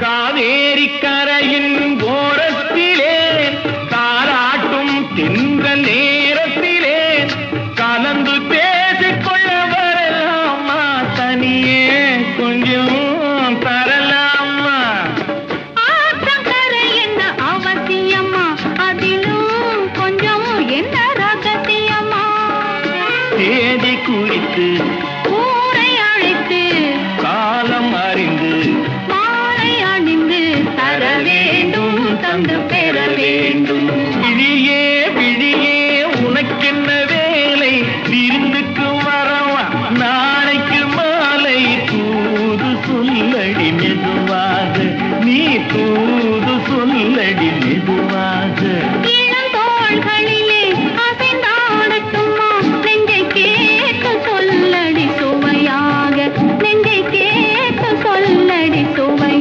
காவேரி கரையின் ஓரத்திலே தாராட்டும் தின்ற நேரத்திலே கலந்து பேசிக்கொள்ள வரலாமா தனியே கொஞ்சம் தரலாமா ஆத்தங்கரை என்ன அவசியமா அதிலும் கொஞ்சம் என்ன ரகசியமா குறித்து வந்து பெற வேண்டும். விழியே விழியே உனக்கென்ன வேலை? விருந்துக்கு வரவா? நாளைக்கு மாலை. தூது சொல்லடி மெதுவாக. நீ தூது சொல்லடி மெதுவாக.